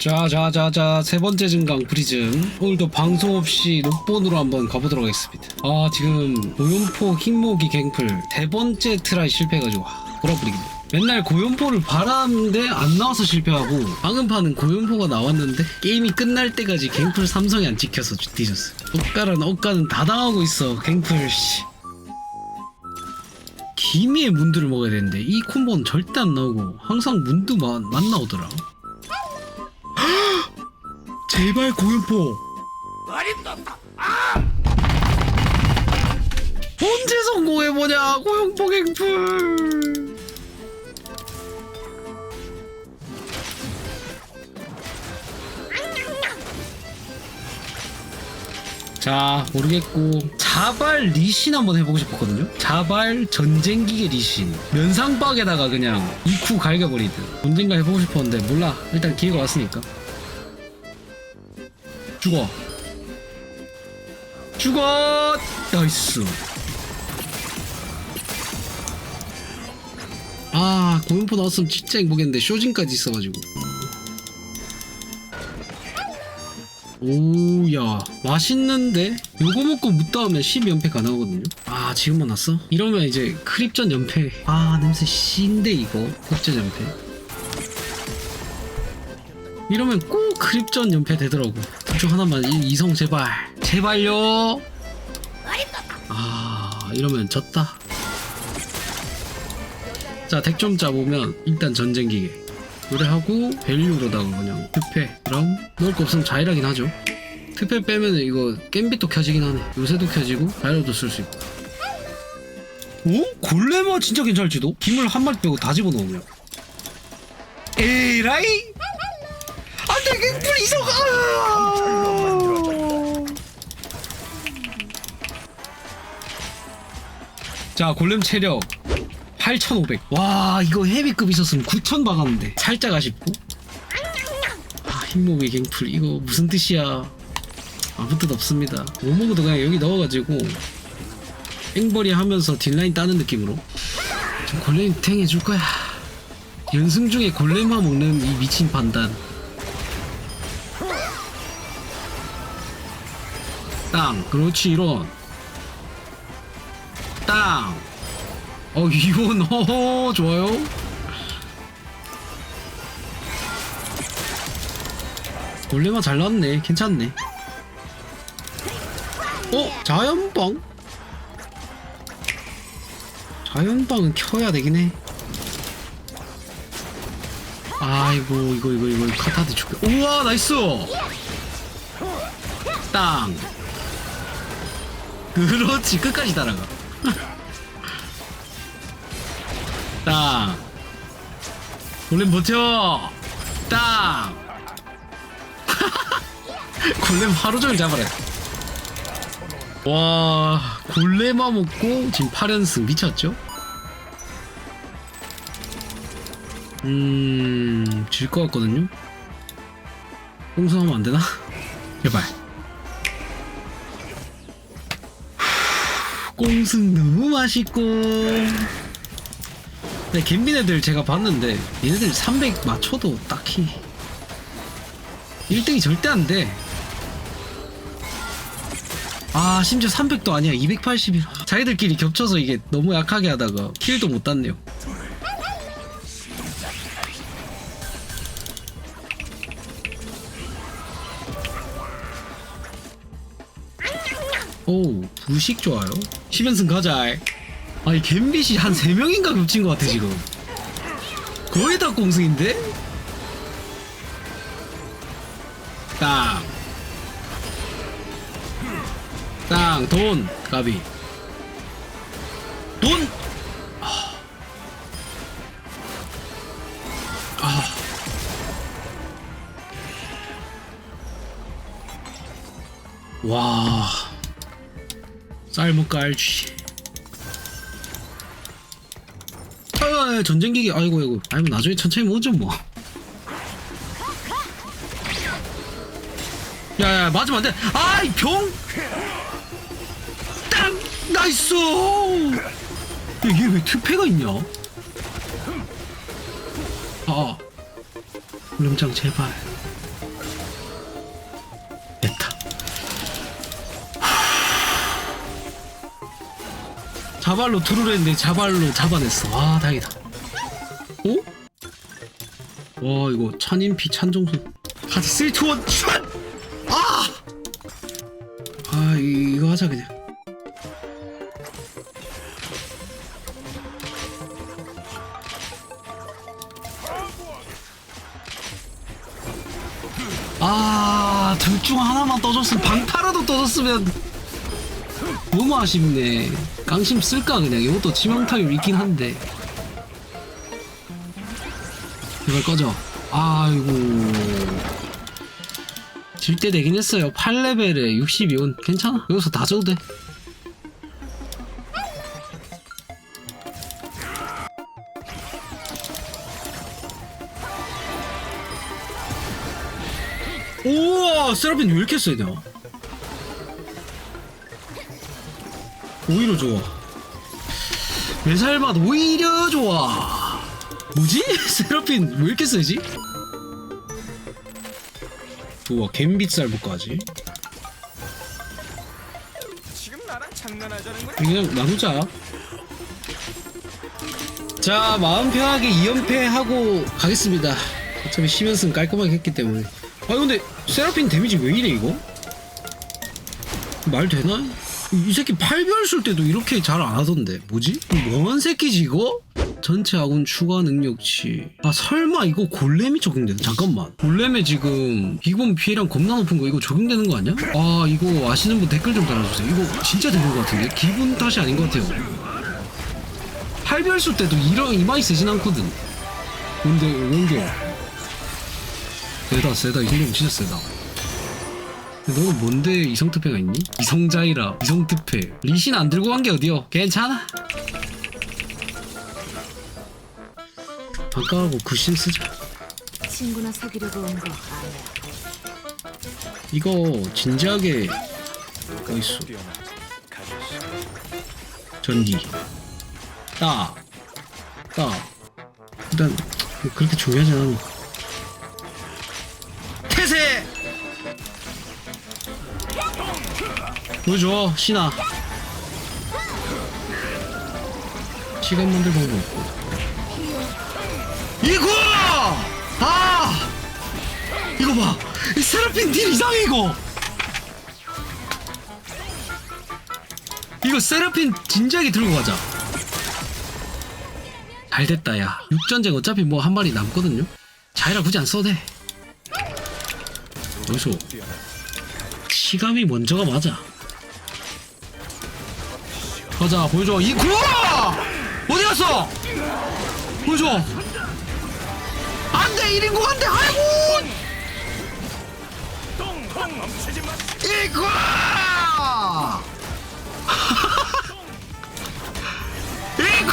자자자자 세 번째 증강 프리즘. 오늘도 방송 없이 녹본으로 한번 가보도록 하겠습니다. 아 지금 고연포 흰모기 갱플 세 번째 트라이 실패해가지고 와, 돌아버리겠네. 맨날 고연포를 바라는데 안 나와서 실패하고 방금 판은 고연포가 나왔는데 게임이 끝날 때까지 갱플 삼성이 안 찍혀서 뒤졌어. 옷가는 옷가는 다 당하고 있어 갱플 씨. 기미의 문두를 먹어야 되는데 이 콤보는 절대 안 나오고 항상 문두만 만 나오더라 제발 고연포. 언제 성공해보냐 고연포 갱플. 자 모르겠고. 자발 리신 한번 해보고 싶었거든요. 자발 전쟁기계 리신. 면상박에다가 그냥 이쿠 갈겨버리듯. 언젠가 해보고 싶었는데 몰라. 일단 기회가 왔으니까 죽어. 죽어! 나이스. 아 고연포 나왔으면 진짜 행복했는데 쇼진까지 있어가지고. 오야 맛있는데? 요거 먹고 묻다하면 12연패 가능하거든요. 아 지금만 났어? 이러면 이제 크립전 연패. 아 냄새 씨인데 이거. 크립전 연패 이러면 꼭 크립전 연패 되더라고. 둘중 하나만 이, 이성 제발. 제발요. 아 이러면 졌다. 자 덱 좀 짜보면 일단 전쟁기계. 노래하고 밸류로다가 그냥 특패 그럼 넣을 거 없으면 자일하긴 하죠. 특패 빼면 이거 겜빗도 켜지긴 하네. 요새도 켜지고 자이로도 쓸 수 있고. 오? 골레마 진짜 괜찮을지도? 기물 한 마리 빼고 다 집어넣으면 에라이 안돼 갱플 이성아 자 골렘 체력 8,500. 와, 이거 헤비급 있었으면 9,000 박았는데. 살짝 아쉽고. 아, 흰몸의 갱플. 이거 무슨 뜻이야. 아무 뜻 없습니다. 오모그도 그냥 여기 넣어가지고. 앵벌이 하면서 딜라인 따는 느낌으로. 좀 골렘 탱 해줄 거야. 연승 중에 골렘만 먹는 이 미친 판단. 땅. 그렇지, 이런. 땅. 어 이건 허허 좋아요 원래만 잘 나왔네 괜찮네 어? 자연방? 자연방은 켜야 되긴 해 아이고 이거 이거 이거 카타드 죽여 우와 나이스 땅 그렇지 끝까지 따라가. 땅 골렘 버텨. 땅 골렘 하루 종일 잡아라. 와 골렘아 먹고 지금 8연승 미쳤죠? 음질 것 같거든요? 꽁성하면 안 되나? 제발 꽁승 너무 맛있고. 근데 갬빈 애들 제가 봤는데 얘네들 300 맞춰도 딱히 1등이 절대 안 돼. 아 심지어 300도 아니야. 280이 자기들끼리 겹쳐서 이게 너무 약하게 하다가 킬도 못 땄네요. 오 부식 좋아요 10연승 가자 아니 갬빗이 한 3명인가 겹친 것 같아 지금 거의 다 공승인데? 땅. 땅, 돈, 가비. 돈! 아. 아. 와. 쌀먹 깔쥐. 아, 전쟁기기, 아이고, 아이고. 아이고, 나중에 천천히 먹죠, 뭐. 야, 야, 맞으면 안 돼. 아이, 병! 땅! 나이스! 야, 얘왜 특패가 있냐? 아, 름장 제발. 자발로 투를 했는데 자발로 잡아냈어 아 다행이다 오? 와 이거 찬인피 찬종선 가자 3, 2, 1 슛! 아! 아 이- 이거 하자 그냥 아, 둘 중 하나만 떠줬으면 방파라도 떠줬으면 너무 아쉽네. 깡심 쓸까 그냥 이것도 치명타임 있긴 한데. 제발 꺼져. 아이고. 질 때 되긴 했어요. 8레벨에 62원 괜찮아. 여기서 다 줘도 돼. 우와 세라핀 왜 이렇게 세냐 오히려 좋아 매살맛 오히려 좋아 뭐지? 세라핀 왜 이렇게 세지? 우와 갬빗살부까지 지금 나랑 장난하자는 거야? 그냥 나누자 자 마음 편하게 2연패 하고 가겠습니다 어차피 10연승 깔끔하게 했기 때문에 아 근데 세라핀 데미지 왜 이래 이거? 말 되나? 이 새끼 8별 쓸 때도 이렇게 잘 안 하던데 뭐지? 뭐한 새끼지 이거? 전체 아군 추가 능력치 아 설마 이거 골렘이 적용되나? 잠깐만 골렘에 지금 기본 피해량 겁나 높은 거 이거 적용되는 거 아니야? 아 이거 아시는 분 댓글 좀 달아주세요 이거 진짜 되는 거 같은데? 기분 탓이 아닌 것 같아요 8별 쓸 때도 이런 이마이 세진 않거든 근데 원겨 세다 세다 이 정도면 진짜 세다 너는 뭔데 이성특패가 있니? 이성자이라 이성특패 리신 안 들고 간 게 어디여? 괜찮아? 아까하고 굿신 쓰자. 친구나 사귀려고 온 거 아니야. 이거 진지하게 어딨어. 전기. 따. 따. 일단 그렇게 중요하지 않아 보여줘 신아 시간 만들 방법 없고. 이거! 아! 이거 봐! 이 세라핀 딜 이상해 이거! 이거 세라핀 진지하게 들고 가자. 잘 됐다 야. 육전쟁 어차피 뭐 한 마리 남거든요? 자이라 굳이 안 써도 돼. 어디서 시감이 먼저가 맞아 가자 보여줘 이 구워 어디 갔어 보여줘 안돼 1인공 안돼 아이고. 이거! 이거!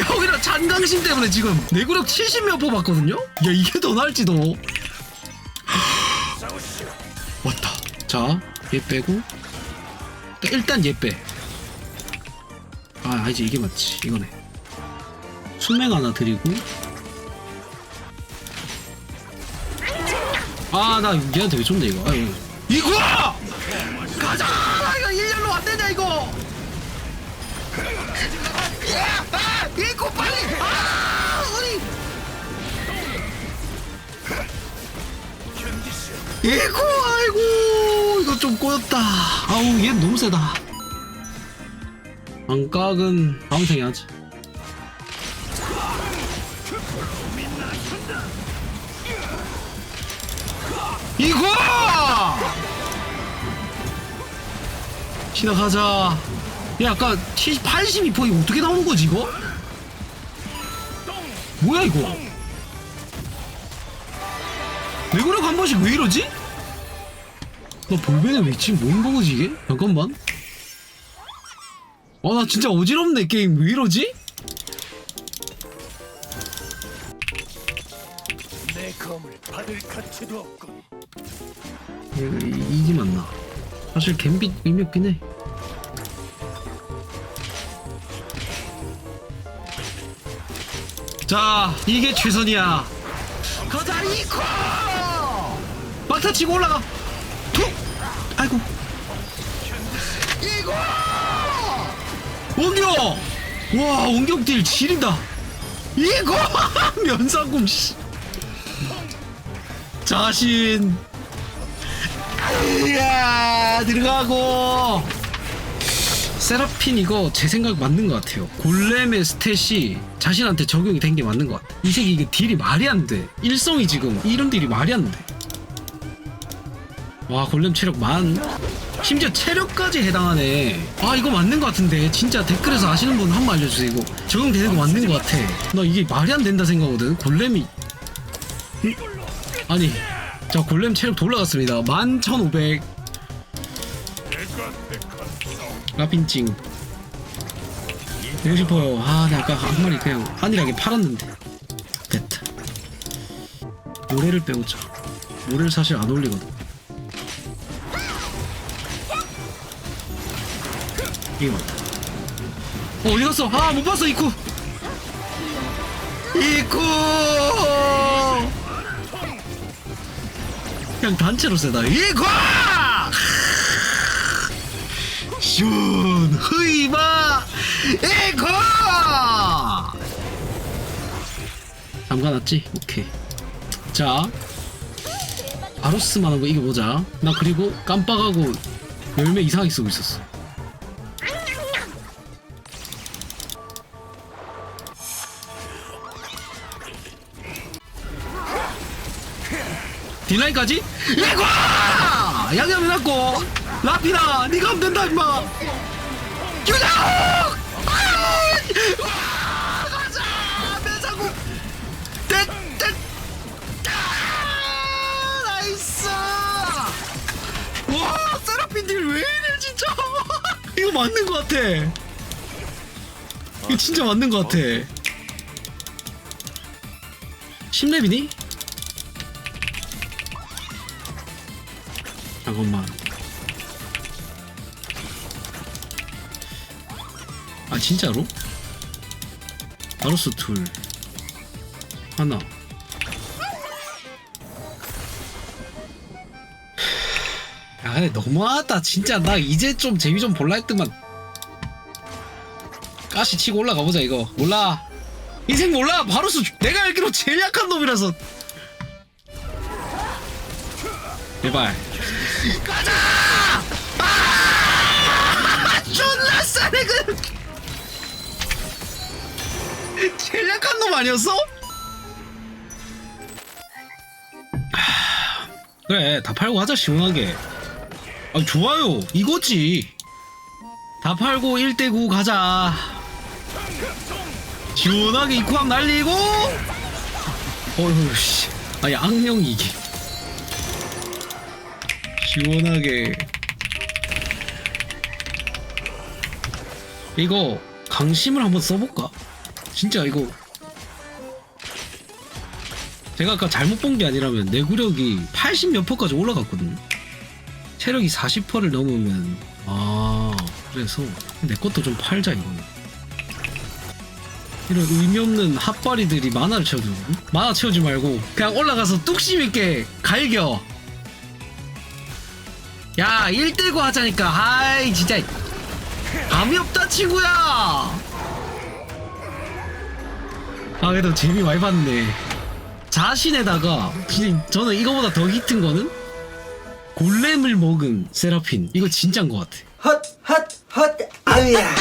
야, 오히려 잔강심 때문에 지금 내구력 70몇 뽑았거든요? 야, 이게 더. 싸우시오. 왔다. 자, 얘 빼고. 일단 얘 빼. 아, 아니지. 이게 맞지. 이거네. 순맹 하나 드리고. 아, 나 얘한테 왜 줬네, 이거. 아유. 이거! 가자! 이거 일렬로 안 되냐, 이거! 야! 아! 이거 빨리! 아! 우리! 이거 아이고 꼬였다. 아우 얘 너무 세다. 안각은 다음 생에 하지. 이거! 지나가자. 야 아까 82% 이거 어떻게 나오는 거지 이거? 뭐야 이거? 내구력 한 번씩 왜 이러지? 나왜 지금 뭔 거지 이게? 잠깐만 아 나 진짜 어지럽네 게임 왜 이러지? 내 검을 받을 가치도 없군. 이거 이- 이게 맞나? 사실 갬빗 없긴 해 자, 이게 최선이야. 가자, 이코! 막타 치고 올라가. 툭! 아이고. 이거! 원격! 와 원격딜 지린다 이거 면상궁 씨 자신 이야 들어가고 세라핀 이거 제 생각 맞는 것 같아요 골렘의 스탯이 자신한테 적용이 된 게 맞는 것 같아 이 새끼 이게 딜이 말이 안돼 일성이 지금 이런 딜이 말이 안돼 와 골렘 체력 만 심지어 체력까지 해당하네. 아 이거 맞는 것 같은데. 진짜 댓글에서 아시는 분 한 번 알려주세요 이거. 적용되는 거 맞는 것 같아. 나 이게 말이 안 된다 생각하거든. 골렘이. 음? 아니 자 골렘 체력 더 올라갔습니다. 11,500 라핀찡 보고 싶어요. 아나 아까 한 마리 그냥 안일하게 팔았는데. 됐다 모래를 빼오자. 모래를 사실 안 올리거든 이게 맞다 어 어디 갔어? 아 못 봤어 이쿠 이쿠 그냥 단체로 세다. 이쿠 슌 흐이마 이쿠 잠가놨지? 오케이. 자 바로스만 한거 이겨보자. 나 그리고 깜빡하고 열매 이상하게 쓰고 있었어 딜라인까지? 이거! 양념 해놨고 라피나 니가 하면 된다 임마! 와, 가자! 매사구 됐! 됐! 아, 나이스! 와 세라핀 딜 왜 이래 진짜 이거 맞는 것 같아 이거 진짜 맞는 것 같아 10렙이니? 잠깐만. 아 진짜로? 바로스 둘. 하나. 야 근데 너무하다 진짜. 나 이제 좀 재미 좀 볼라 했더만. 가시 치고 올라가 보자 이거. 몰라. 인생 몰라! 바로스 내가 알기로 제일 약한 놈이라서. 제발 제일 약한 놈 아니었어? 하, 그래 다 팔고 하자 시원하게. 아 좋아요. 이거지. 다 팔고 1대9 가자. 시원하게 입구함 날리고. 어휴 씨. 아니 악령이 이게. 시원하게 이거 강심을 한번 써볼까? 진짜 이거 제가 아까 잘못 본 게 아니라면 내구력이 80몇 퍼까지 올라갔거든요. 체력이 40%를 넘으면 아 그래서 내 것도 좀 팔자 이거는. 이런 의미 없는 핫바리들이 만화를 채워주고 만화 채우지 말고 그냥 올라가서 뚝심 있게 갈겨. 야 1대9 하자니까. 아이 진짜 감이 없다 친구야! 아 그래도 재미 많이 봤네. 자신에다가 저는 이거보다 더 히트인 거는 골렘을 먹은 세라핀. 이거 진짜인 같아. 헛 헛 헛 아우야.